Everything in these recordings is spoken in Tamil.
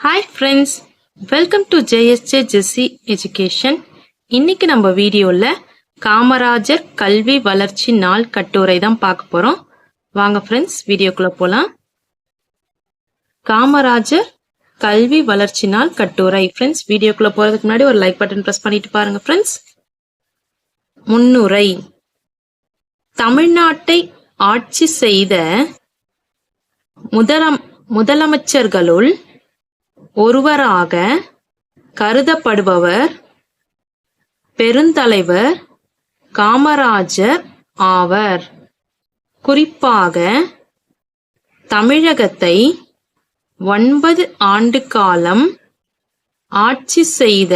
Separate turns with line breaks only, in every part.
Hi friends welcome to JSJ Jessy education இன்னைக்கு நம்ம வீடியோவில் காமராஜர் கல்வி வளர்ச்சி நாள் கட்டுரை தான் பார்க்க போகிறோம் வாங்க ஃப்ரெண்ட்ஸ் வீடியோக்குள்ளே போகலாம் காமராஜர் கல்வி வளர்ச்சி நாள் கட்டுரை. ஃப்ரெண்ட்ஸ் வீடியோக்குள்ளே போகிறதுக்கு முன்னாடி ஒரு லைக் பட்டன் ப்ரெஸ் பண்ணிட்டு பாருங்க ஃப்ரெண்ட்ஸ் முன்னுரை. தமிழ்நாட்டை ஆட்சி செய்த முதலம் முதலமைச்சர்களுள் ஒருவராக கருதப்படுபவர் பெருந்தலைவர் காமராஜர் ஆவர். குறிப்பாக தமிழகத்தை ஒன்பது ஆண்டு காலம் ஆட்சி செய்த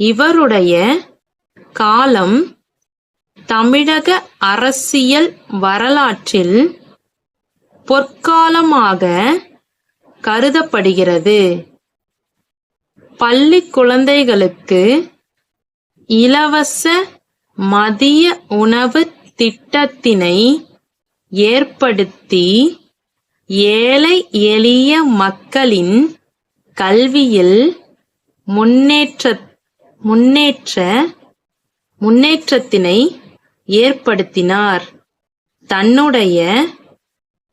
இவருடைய காலம் தமிழக அரசியல் வரலாற்றில் பொற்காலமாக கருதப்படுகிறது. பள்ளி குழந்தைகளுக்கு இலவச மதிய உணவு திட்டத்தினை ஏற்படுத்தி ஏழை எளிய மக்களின் கல்வியில் முன்னேற்ற முன்னேற்ற முன்னேற்றத்தினை ஏற்படுத்தினார். தன்னுடைய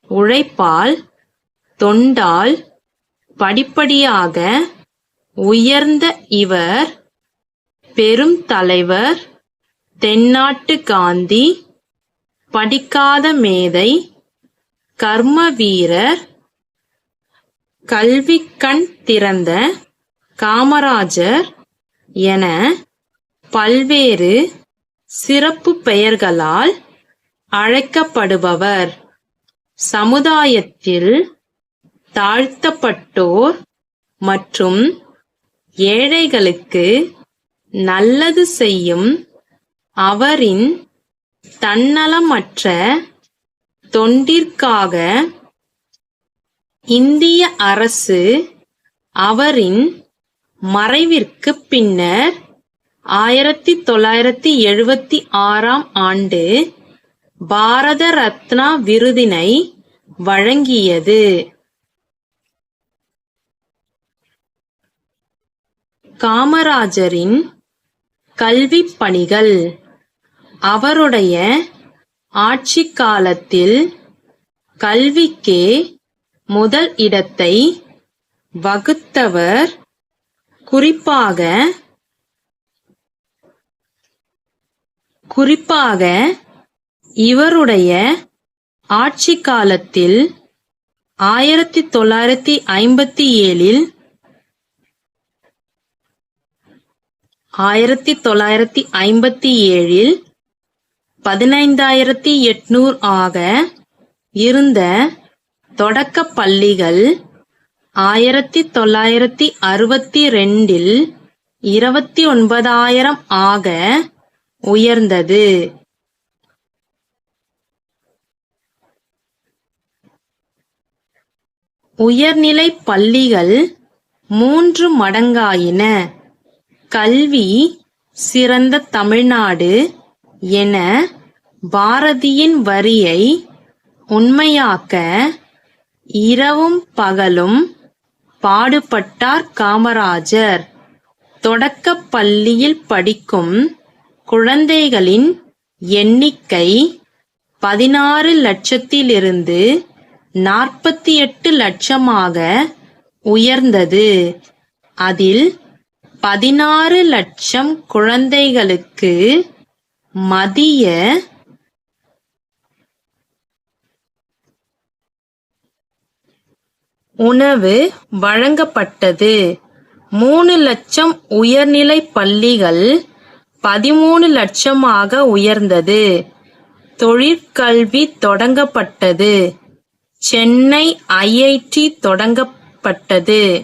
உழைப்பால் தொண்டால் படிப்படியாக உயர்ந்த இவர் பெரும் தலைவர் தென்னாட்டு காந்தி படிக்காத மேதை கர்ம வீரர் கல்வி கண் திறந்த காமராஜர் என பல்வேறு சிறப்பு பெயர்களால் அழைக்கப்படுபவர். சமுதாயத்தில் தாழ்த்தப்பட்டோர் மற்றும் ஏழைகளுக்கு நல்லது செய்யும் அவரின் தன்னலமற்ற தொண்டிற்காக இந்திய அரசு அவரின் மறைவிற்கு பின்னர் ஆயிரத்தி தொள்ளாயிரத்தி எழுபத்தி ஆறாம் ஆண்டு பாரத ரத்னா விருதினை வழங்கியது. காமராஜரின் கல்விப் பணிகள். அவருடைய ஆட்சி காலத்தில் கல்விக்கே முதல் இடத்தை வகுத்தவர். குறிப்பாக குறிப்பாக இவருடைய ஆட்சி காலத்தில் ஆயிரத்தி தொள்ளாயிரத்தி ஐம்பத்தி ஏழில் ஆயிரத்தி தொள்ளாயிரத்தி ஐம்பத்தி ஏழில் பதினைந்தாயிரத்தி எட்நூறு ஆக இருந்த தொடக்க பள்ளிகள் ஆயிரத்தி தொள்ளாயிரத்தி அறுபத்தி ரெண்டில் இருபத்தி ஒன்பதாயிரம் ஆக உயர்ந்தது. உயர்நிலை பள்ளிகள் மூன்று மடங்காயின. கல்வி சிறந்த தமிழ்நாடு என பாரதியின் வரியை உண்மையாக்க இரவும் பகலும் பாடுபட்டார் காமராஜர். தொடக்கப் பள்ளியில் படிக்கும் குழந்தைகளின் எண்ணிக்கை பதினாறு லட்சத்திலிருந்து நாற்பத்தி எட்டு லட்சமாக உயர்ந்தது. அதில் பதினாறு லட்சம் குழந்தைகளுக்கு மதிய உணவு வழங்கப்பட்டது. மூணு லட்சம் உயர்நிலை பள்ளிகள் பதிமூணு லட்சமாக உயர்ந்தது. தொழிற்கல்வி தொடங்கப்பட்டது. சென்னை ஐஐடி தொடங்கப்பட்டது.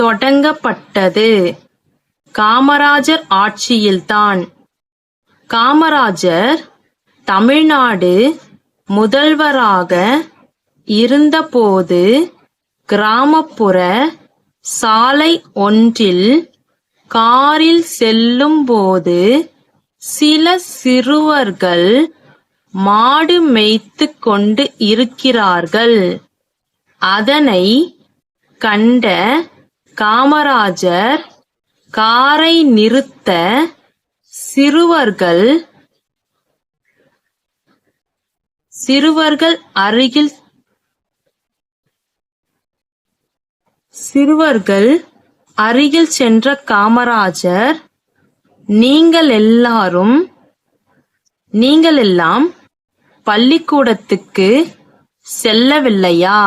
தொடங்கப்பட்டது. காமராஜர் ஆட்சியில்தான். காமராஜர் தமிழ்நாடு முதல்வராக இருந்தபோது கிராமப்புற சாலை ஒன்றில் காரில் செல்லும்போது சில சிறுவர்கள் மாடு மேய்த்து கொண்டு இருக்கிறார்கள். அதனை கண்ட காமராஜர் காரை நிறுத்த சிறுவர்கள் சிறுவர்கள் அருகில் சிறுவர்கள் அருகில் சென்ற காமராஜர் நீங்கள் எல்லாரும் நீங்கள் எல்லாம் பள்ளிக்கூடத்துக்கு செல்லவில்லையா?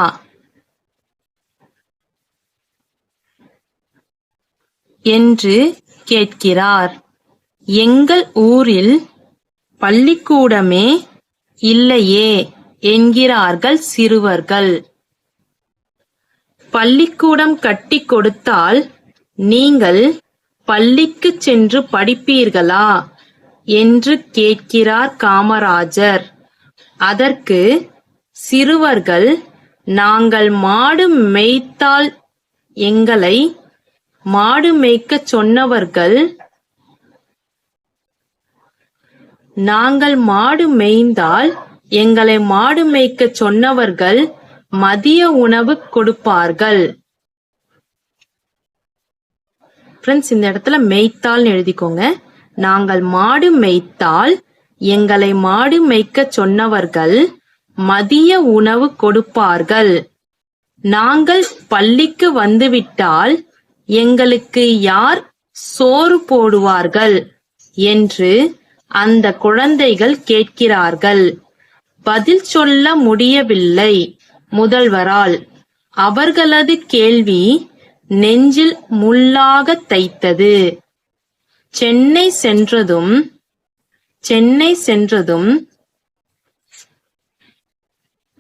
என்று கேட்கிறார். எங்கள் ஊரில் பள்ளிக்கூடமே இல்லையே என்கிறார்கள் சிறுவர்கள். பள்ளிக்கூடம் கட்டி கொடுத்தால் நீங்கள் பள்ளிக்கு சென்று படிப்பீர்களா? என்று கேட்கிறார் காமராஜர். அதற்கு சிறுவர்கள் நாங்கள் மாடு மேய்த்தால் எங்களை மாடு மேய்க்கச் சொன்னவர்கள் நாங்கள் மாடு மேய்ந்தால் எங்களை மாடு மேய்க்கச் சொன்னவர்கள் மதிய உணவு கொடுப்பார்கள். ஃப்ரெண்ட்ஸ் இந்த இடத்துல மேய்த்தால் எழுதிக்கோங்க. நாங்கள் மாடு மேய்த்தால் எங்களை மாடு மேய்க்க சொன்னவர்கள் மதிய உணவு கொடுப்பார்கள். நாங்கள் பள்ளிக்கு வந்துவிட்டால் எங்களுக்கு யார் சோறு போடுவார்கள்? என்று அந்த குழந்தைகள் கேட்கிறார்கள். பதில் சொல்ல முடியவில்லை. முதல்வரால் அவர்களது கேள்வி நெஞ்சில் முள்ளாக தைத்தது. சென்னை சென்றதும் சென்னை சென்றதும்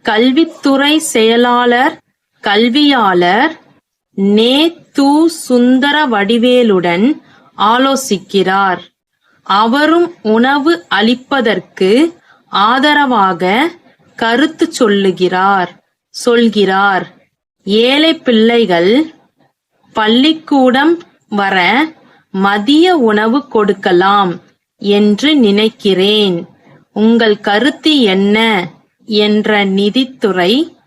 கல்வித்துறை செயலாளர் கல்வியாளர் நே து சுந்தர வடிவேலுடன் ஆலோசிக்கிறார். அவரும் உணவு அளிப்பதற்கு ஆதரவாக கருத்து சொல்லுகிறார் சொல்கிறார். ஏழை பிள்ளைகள் பள்ளிக்கூடம் வர மதிய உணவு கொடுக்கலாம் என்று நினைக்கிறேன். உங்கள் கருத்து என்ன? என்ற நிதித்துறை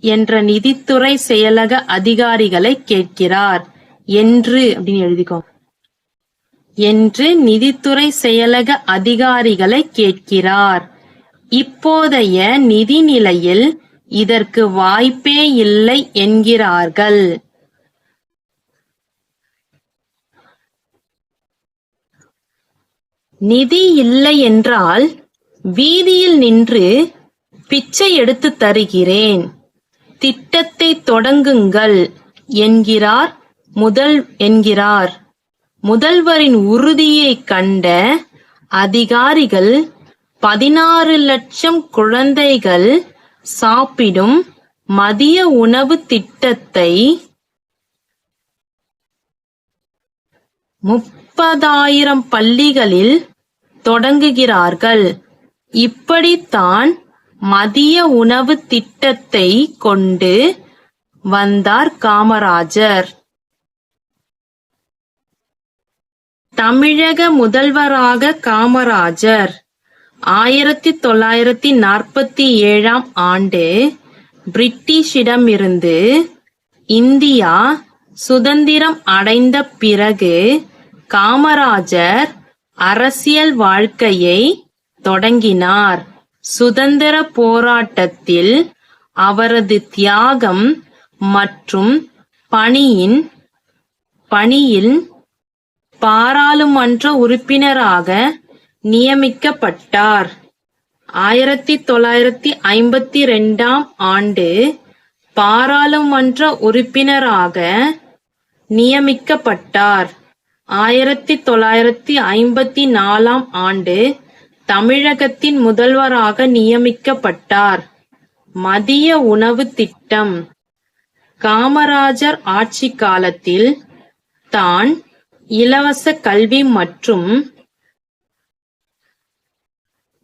என்ற நிதித்துறை செயலக அதிகாரிகளை கேட்கிறார். என்று அப்படின்னு எழுதிக்கோ. என்று நிதித்துறை செயலக அதிகாரிகளை கேட்கிறார். இப்போதைய நிதி நிலையில் இதற்கு வாய்ப்பே இல்லை என்கிறார்கள். நிதி இல்லை என்றால் வீதியில் நின்று பிச்சை எடுத்து தருகிறேன். திட்டத்தை தொடங்குங்கள் என்கிறார் முதல் என்கிறார். முதல்வரின் உறுதியை கண்ட அதிகாரிகள் பதினாறு லட்சம் குழந்தைகள் சாப்பிடும் மதிய உணவு திட்டத்தை முப்பதாயிரம் பள்ளிகளில் தொடங்குகிறார்கள். இப்படித்தான் மதிய உணவு திட்டத்தை கொண்டு வந்தார் காமராஜர். தமிழக முதல்வராக காமராஜர். ஆயிரத்தி தொள்ளாயிரத்தி நாற்பத்தி ஏழாம் ஆண்டு பிரிட்டிஷிடமிருந்து இந்தியா சுதந்திரம் அடைந்த பிறகு காமராஜர் அரசியல் வாழ்க்கையை தொடங்கினார். சுதந்திர போராட்டத்தில் அவரது தியாகம் மற்றும் பணியின் பணியில் பாராளுமன்ற உறுப்பினராக நியமிக்கப்பட்டார். ஆயிரத்தி தொள்ளாயிரத்தி ஐம்பத்தி ரெண்டாம் ஆண்டு பாராளுமன்ற உறுப்பினராக நியமிக்கப்பட்டார். ஆயிரத்தி தொள்ளாயிரத்தி ஐம்பத்தி நாலாம் ஆண்டு தமிழகத்தின் முதல்வராக நியமிக்கப்பட்டார். மதிய உணவு திட்டம். காமராஜர் ஆட்சி காலத்தில் தான் இலவச கல்வி மற்றும்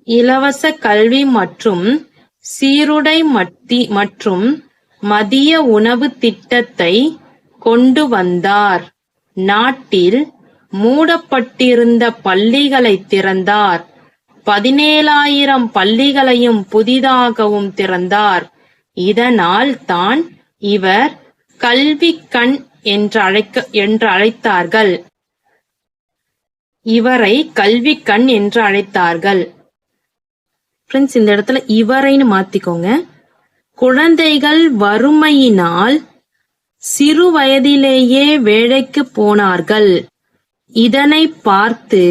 இலவச கல்வி மற்றும் சீருடை மத்தி மற்றும் மதிய உணவு திட்டத்தை கொண்டு வந்தார். நாட்டில் மூடப்பட்டிருந்த பள்ளிகளை திறந்தார். பதினேழாயிரம் பள்ளிகளையும் புதிதாகவும் திறந்தார். இதனால் தான் இவர் கல்வி கண் என்று அழைக்க என்று அழைத்தார்கள். இவரை கல்வி கண் என்று அழைத்தார்கள். ஃப்ரெண்ட்ஸ் இந்த இடத்துல இவரைன்னு மாத்திக்கோங்க. குழந்தைகள் வறுமையினால் சிறு வயதிலேயே வேலைக்கு போனார்கள். இதனை பார்த்து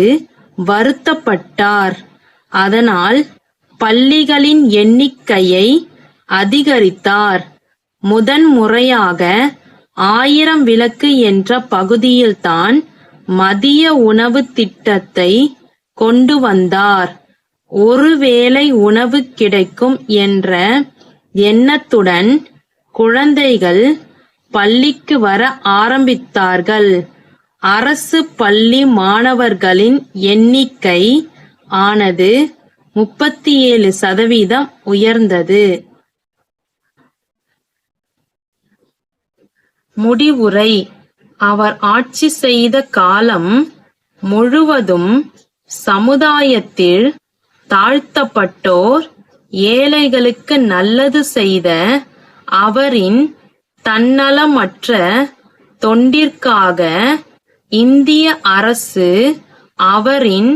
வருத்தப்பட்டார். அதனால் பள்ளிகளின் எண்ணிக்கையை அதிகரித்தார். முதன் முறையாக ஆயிரம் விளக்கு என்ற பகுதியில்தான் மதிய உணவு திட்டத்தை கொண்டு வந்தார். ஒருவேளை உணவு கிடைக்கும் என்ற எண்ணத்துடன் குழந்தைகள் பள்ளிக்கு வர ஆரம்பித்தார்கள். அரசு பள்ளி மாணவர்களின் எண்ணிக்கை ஆனது முப்பத்தி ஏழு சதவீதம் உயர்ந்தது. முடிவுரை அவர் ஆட்சி செய்த காலம் முழுவதும் சமுதாயத்தில் தாழ்த்தப்பட்டோர் ஏழைகளுக்கு நல்லது செய்த அவரின் தன்னலமற்ற தொண்டிற்காக இந்திய அரசு அவரின்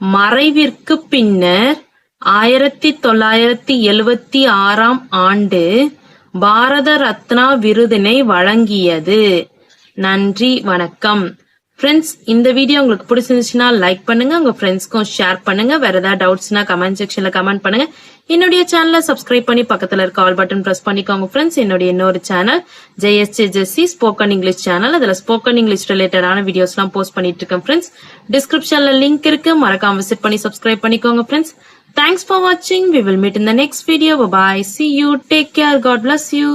மறைவிற்கு பின்னர் ஆயிரத்தி தொள்ளாயிரத்தி எழுபத்தி ஆறாம் ஆண்டு பாரத ரத்னா விருதினை வழங்கியது. நன்றி வணக்கம். ஃப்ரெண்ட்ஸ் இந்த வீடியோ உங்களுக்கு பிடிச்சிருந்துச்சுன்னா லைக் பண்ணுங்க உங்க ஃப்ரெண்ட்ஸ்க்கும் ஷேர் பண்ணுங்க. வேற ஏதாவது டவுட்ஸ்னா கமெண்ட் செக்ஷன்ல கமெண்ட் பண்ணுங்க. என்னுடைய சேனலை சப்ஸ்கிரைப் பண்ணி பக்கத்துல இருக்க ஆல் பட்டன் பிரஸ் பண்ணிக்கோங்க ஃப்ரெண்ட்ஸ் என்னுடைய இன்னொரு channel JSJ Jessy spoken English channel அதுல ஸ்போக்கன் இங்கிலீஷ் ரிலேட்டடான வீடியோஸ் எல்லாம் போஸ்ட் பண்ணிட்டு இருக்கேன் ஃப்ரெண்ட்ஸ் டிஸ்கிரிப்ஷன்ல லிங்க் இருக்கு. மறக்காம விசிட் பண்ணி சப்ஸ்கிரைப் பண்ணிக்கோங்க ஃப்ரெண்ட்ஸ் தேங்க்ஸ் ஃபார் வாட்சிங் we will meet in the next video bye see you take care God bless you